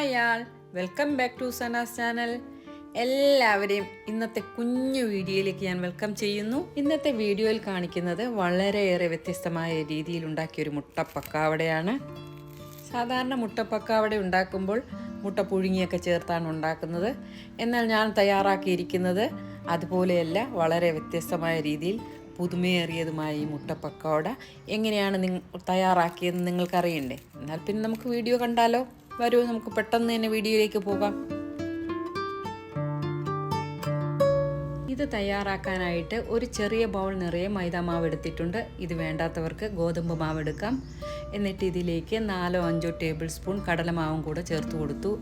Hi all. Welcome back to Sana's channel. എല്ലാവരെയും ഇന്നത്തെ കുഞ്ഞു വീഡിയോയിലേക്ക് ഞാൻ വെൽക്കം ചെയ്യുന്നു. ഇന്നത്തെ വീഡിയോയിൽ കാണിക്കുന്നത് വളരെയേറെ വ്യത്യസ്തമായ രീതിയിൽ ഉണ്ടാക്കിയ ഒരു മുട്ടപ്പക്കാവടയാണ്. സാധാരണ മുട്ടപ്പക്കാവട ഉണ്ടാക്കുമ്പോൾ മുട്ട പുഴുങ്ങിയൊക്കെ ചേർത്താണ് ഉണ്ടാക്കുന്നത്. എന്നാൽ ഞാൻ തയ്യാറാക്കിയിരിക്കുന്നത് അതുപോലെയല്ല വളരെ വ്യത്യസ്തമായ രീതിയിൽ പുതുമയേറിയതുമായ ഈ മുട്ടപ്പക്കോട എങ്ങനെയാണ് നിങ്ങൾ തയ്യാറാക്കിയതെന്ന് നിങ്ങൾക്കറിയണ്ടേ? എന്നാൽ പിന്നെ നമുക്ക് വീഡിയോ കണ്ടാലോ? വരൂ നമുക്ക് പെട്ടെന്ന് തന്നെ വീഡിയോയിലേക്ക് പോകാം. ഇത് തയ്യാറാക്കാനായിട്ട് ഒരു ചെറിയ ബൗൾ നിറയെ മൈദ മാവ് എടുത്തിട്ടുണ്ട്. ഇത് വേണ്ടാത്തവർക്ക് ഗോതമ്പ് മാവ് എടുക്കാം. എന്നിട്ട് ഇതിലേക്ക് നാലോ അഞ്ചോ ടേബിൾ സ്പൂൺ കടലമാവും കൂടെ ചേർത്ത് കൊടുത്തു.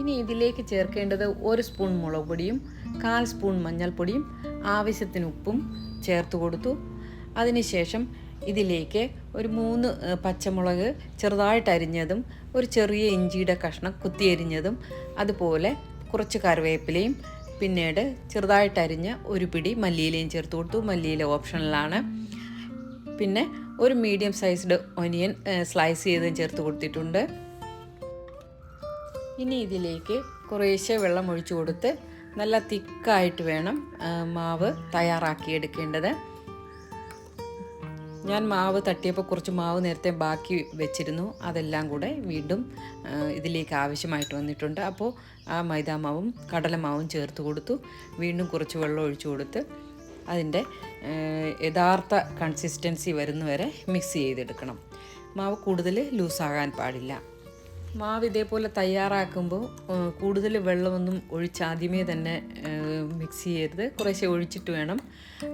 ഇനി ഇതിലേക്ക് ചേർക്കേണ്ടത് ഒരു സ്പൂൺ മുളക് പൊടിയും കാൽ സ്പൂൺ മഞ്ഞൾപ്പൊടിയും ആവശ്യത്തിന് ഉപ്പും ചേർത്ത് കൊടുത്തു. അതിനുശേഷം ഇതിലേക്ക് ഒരു മൂന്ന് പച്ചമുളക് ചെറുതായിട്ട് അരിഞ്ഞതും ഒരു ചെറിയ ഇഞ്ചിയുടെ കഷ്ണം കുത്തിയരിഞ്ഞതും അതുപോലെ കുറച്ച് കറിവേപ്പിലയും പിന്നീട് ചെറുതായിട്ട് അരിഞ്ഞ ഒരു പിടി മല്ലിയിലയും ചേർത്ത് കൊടുത്തു. മല്ലിയില ഓപ്ഷണലാണ് പിന്നെ ഒരു മീഡിയം സൈസ്ഡ് ഒനിയൻ സ്ലൈസ് ചെയ്തും ചേർത്ത് കൊടുത്തിട്ടുണ്ട്. ഇനി ഇതിലേക്ക് കുറേശ്ശെ വെള്ളം ഒഴിച്ചു കൊടുത്ത് നല്ല തിക്കായിട്ട് വേണം മാവ് തയ്യാറാക്കിയെടുക്കേണ്ടത്. ഞാൻ മാവ് തട്ടിയപ്പോൾ കുറച്ച് മാവ് നേരത്തെ ബാക്കി വെച്ചിരുന്നു. അതെല്ലാം കൂടെ വീണ്ടും ഇതിലേക്ക് ആവശ്യമായിട്ട് വന്നിട്ടുണ്ട്. അപ്പോൾ ആ മൈദാമാവും കടലമാവും ചേർത്ത് കൊടുത്തു. വീണ്ടും കുറച്ച് വെള്ളം ഒഴിച്ചു കൊടുത്ത് അതിന്റെ യഥാർത്ഥ കൺസിസ്റ്റൻസി വരുന്നവരെ മിക്സ് ചെയ്തെടുക്കണം. മാവ് കൂടുതൽ ലൂസാകാൻ പാടില്ല. മാവ് ഇതേപോലെ തയ്യാറാക്കുമ്പോൾ കൂടുതൽ വെള്ളമൊന്നും ഒഴിച്ച് ആദ്യമേ തന്നെ മിക്സ് ചെയ്യരുത്. കുറേശ്ശെ ഒഴിച്ചിട്ട് വേണം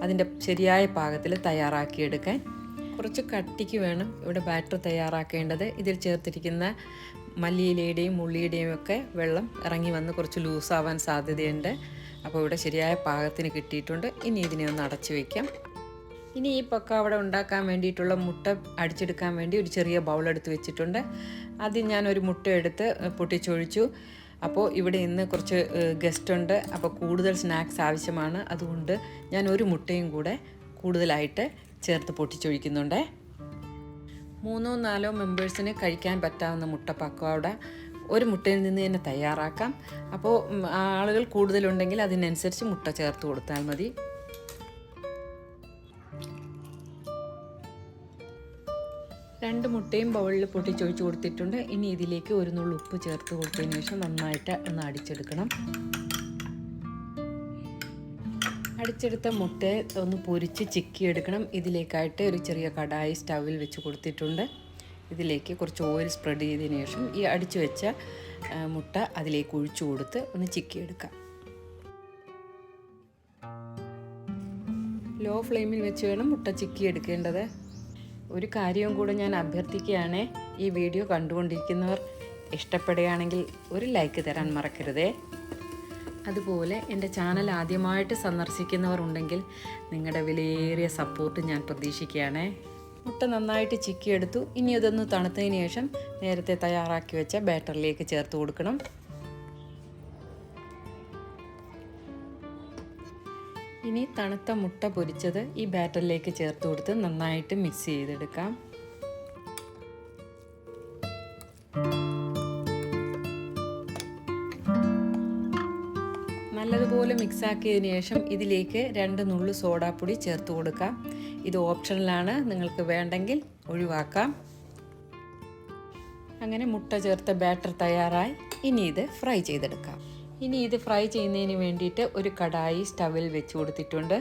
അതിന്റെ ശരിയായ പാകത്തിൽ തയ്യാറാക്കിയെടുക്കാൻ. കുറച്ച് കട്ടിക്ക് വേണം ഇവിടെ ബാറ്റർ തയ്യാറാക്കേണ്ടത്. ഇതിൽ ചേർത്തിരിക്കുന്ന മല്ലിയിലയുടെയും ഉള്ളിയുടെയും ഒക്കെ വെള്ളം ഇറങ്ങി വന്ന് കുറച്ച് ലൂസാവാൻ സാധ്യതയുണ്ട്. അപ്പോൾ ഇവിടെ ശരിയായ പാകത്തിന് കിട്ടിയിട്ടുണ്ട്. ഇനി ഇതിനെ ഒന്ന് അടച്ചു വയ്ക്കാം ഇനി ഈ പക്കാവട ഉണ്ടാക്കാൻ വേണ്ടിയിട്ടുള്ള മുട്ട അടിച്ചെടുക്കാൻ വേണ്ടി ഒരു ചെറിയ ബൗൾ എടുത്ത് വെച്ചിട്ടുണ്ട്. ആദ്യം ഞാനൊരു മുട്ട എടുത്ത് പൊട്ടിച്ചൊഴിച്ചു. അപ്പോൾ ഇവിടെ ഇന്ന് കുറച്ച് ഗസ്റ്റ് ഉണ്ട്. അപ്പോൾ കൂടുതൽ സ്നാക്സ് ആവശ്യമാണ്. അതുകൊണ്ട് ഞാൻ ഒരു മുട്ടയും കൂടെ കൂടുതലായിട്ട് ചേർത്ത് പൊട്ടിച്ചൊഴിക്കുന്നുണ്ട്. മൂന്നോ നാലോ മെമ്പേഴ്സിന് കഴിക്കാൻ പറ്റാവുന്ന മുട്ട പക്കോട ഒരു മുട്ടയിൽ നിന്ന് തന്നെ തയ്യാറാക്കാം. അപ്പോൾ ആളുകൾ കൂടുതലുണ്ടെങ്കിൽ അതിനനുസരിച്ച് മുട്ട ചേർത്ത് കൊടുത്താൽ മതി. രണ്ട് മുട്ടയും ബൗളിൽ പൊട്ടിച്ചൊഴിച്ച് കൊടുത്തിട്ടുണ്ട്. ഇനി ഇതിലേക്ക് ഒരു നുള്ളു ഉപ്പ് ചേർത്ത് കൊടുത്തതിന് ശേഷം നന്നായിട്ട് ഒന്ന് അടിച്ചെടുക്കണം. അടിച്ചെടുത്ത മുട്ട ഒന്ന് പൊരിച്ച് ചിക്കി ചിക്കിയെടുക്കണം ഇതിലേക്കായിട്ട് ഒരു ചെറിയ കടായി സ്റ്റവിൽ വെച്ച് കൊടുത്തിട്ടുണ്ട്. ഇതിലേക്ക് കുറച്ച് ഓയിൽ സ്പ്രെഡ് ചെയ്തതിന് ശേഷം ഈ അടിച്ചു വെച്ച മുട്ട അതിലേക്ക് ഒഴിച്ചു കൊടുത്ത് ഒന്ന് ചിക്കിയെടുക്കാം ലോ ഫ്ലെയിമിൽ വെച്ച് വേണം മുട്ട ചിക്കി എടുക്കേണ്ടത്. ഒരു കാര്യവും കൂടെ ഞാൻ അഭ്യർത്ഥിക്കുകയാണ്. ഈ വീഡിയോ കണ്ടുകൊണ്ടിരിക്കുന്നവർ ഇഷ്ടപ്പെടുകയാണെങ്കിൽ ഒരു ലൈക്ക് തരാൻ മറക്കരുതേ. അതുപോലെ എന്റെ ചാനൽ ആദ്യമായിട്ട് സന്ദർശിക്കുന്നവർ ഉണ്ടെങ്കിൽ നിങ്ങളുടെ വിലയേറിയ സപ്പോർട്ട് ഞാൻ പ്രതീക്ഷിക്കുകയാണേ. മുട്ട നന്നായിട്ട് ചിക്കിയെടുത്തു. ഇനി അതൊന്ന് തണുത്തതിന് ശേഷം നേരത്തെ തയ്യാറാക്കി വെച്ച ബാറ്ററിലേക്ക് ചേർത്ത് കൊടുക്കണം. ഇനി തണുത്ത മുട്ട പൊരിച്ചത് ഈ ബാറ്ററിലേക്ക് ചേർത്ത് കൊടുത്ത് നന്നായിട്ട് മിക്സ് ചെയ്തെടുക്കാം. നല്ലതുപോലെ മിക്സ് ആക്കിയതിന് ശേഷം ഇതിലേക്ക് രണ്ട് നുള്ളു സോഡാപ്പൊടി ചേർത്ത് കൊടുക്കാം. ഇത് ഓപ്ഷണലാണ് നിങ്ങൾക്ക് വേണ്ടെങ്കിൽ ഒഴിവാക്കാം. അങ്ങനെ മുട്ട ചേർത്ത ബാറ്റർ തയ്യാറായി. ഇനി ഇത് ഫ്രൈ ചെയ്തെടുക്കാം. ഇനി ഇത് ഫ്രൈ ചെയ്യുന്നതിന് വേണ്ടിയിട്ട് ഒരു കടായി സ്റ്റവിൽ വെച്ച് കൊടുത്തിട്ടുണ്ട്.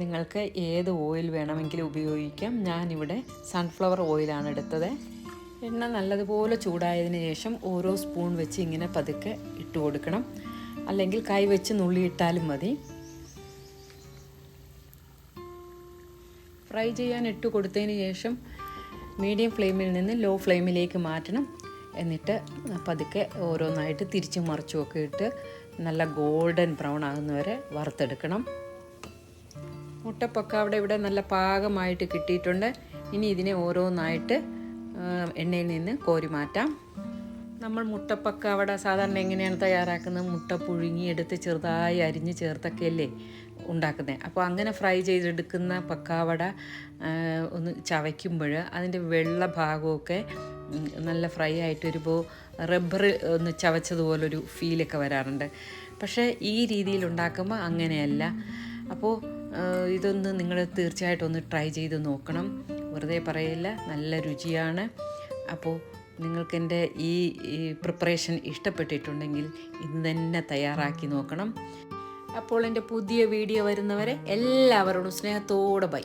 നിങ്ങൾക്ക് ഏത് ഓയിൽ വേണമെങ്കിലും ഉപയോഗിക്കാം. ഞാനിവിടെ സൺഫ്ലവർ ഓയിലാണ് എടുത്തത്. എണ്ണ നല്ലതുപോലെ ചൂടായതിനു ശേഷം ഓരോ സ്പൂൺ വെച്ച് ഇങ്ങനെ പതുക്കെ ഇട്ട് കൊടുക്കണം. അല്ലെങ്കിൽ കൈ വെച്ച് നുള്ളിയിട്ടാലും മതി. ഫ്രൈ ചെയ്യാൻ ഇട്ട് കൊടുത്തതിന് ശേഷം മീഡിയം ഫ്ലെയിമിൽ നിന്ന് ലോ ഫ്ലെയിമിലേക്ക് മാറ്റണം. എന്നിട്ട് പതുക്കെ ഓരോന്നായിട്ട് തിരിച്ച് മറിച്ചുമൊക്കെ ഇട്ട് നല്ല ഗോൾഡൻ ബ്രൗൺ ആകുന്നവരെ വറുത്തെടുക്കണം. മുട്ടപ്പൊക്കെ അവിടെ ഇവിടെ നല്ല പാകമായിട്ട് കിട്ടിയിട്ടുണ്ട്. ഇനി ഇതിനെ ഓരോന്നായിട്ട് എണ്ണയിൽ നിന്ന് കോരി മാറ്റാം. നമ്മൾ മുട്ടപ്പക്കവട സാധാരണ എങ്ങനെയാണ് തയ്യാറാക്കുന്നത്? മുട്ട പുഴുങ്ങി പുഴുങ്ങിയെടുത്ത് ചെറുതായി അരിഞ്ഞ് ചേർത്തൊക്കെയല്ലേ ഉണ്ടാക്കുന്നത് അപ്പോൾ അങ്ങനെ ഫ്രൈ ചെയ്തെടുക്കുന്ന പക്കാവട ഒന്ന് ചവയ്ക്കുമ്പോൾ അതിന്റെ വെള്ള ഭാഗമൊക്കെ നല്ല ഫ്രൈ ആയിട്ട് വരുമ്പോൾ റബ്ബർ ഒന്ന് ചവച്ചതുപോലൊരു ഫീലൊക്കെ വരാറുണ്ട്. പക്ഷേ ഈ രീതിയിൽ ഉണ്ടാക്കുമ്പോൾ അങ്ങനെയല്ല. അപ്പോൾ ഇതൊന്ന് നിങ്ങൾ തീർച്ചയായിട്ടും ഒന്ന് ട്രൈ ചെയ്ത് നോക്കണം. വെറുതെ പറയില്ല നല്ല രുചിയാണ്. അപ്പോൾ നിങ്ങൾക്കെന്റെ ഈ പ്രിപ്പറേഷൻ ഇഷ്ടപ്പെട്ടിട്ടുണ്ടെങ്കിൽ ഇന്ന് തന്നെ തയ്യാറാക്കി നോക്കണം. അപ്പോൾ എന്റെ പുതിയ വീഡിയോ വരുന്നവരെ എല്ലാവരോടും സ്നേഹത്തോടെ ബൈ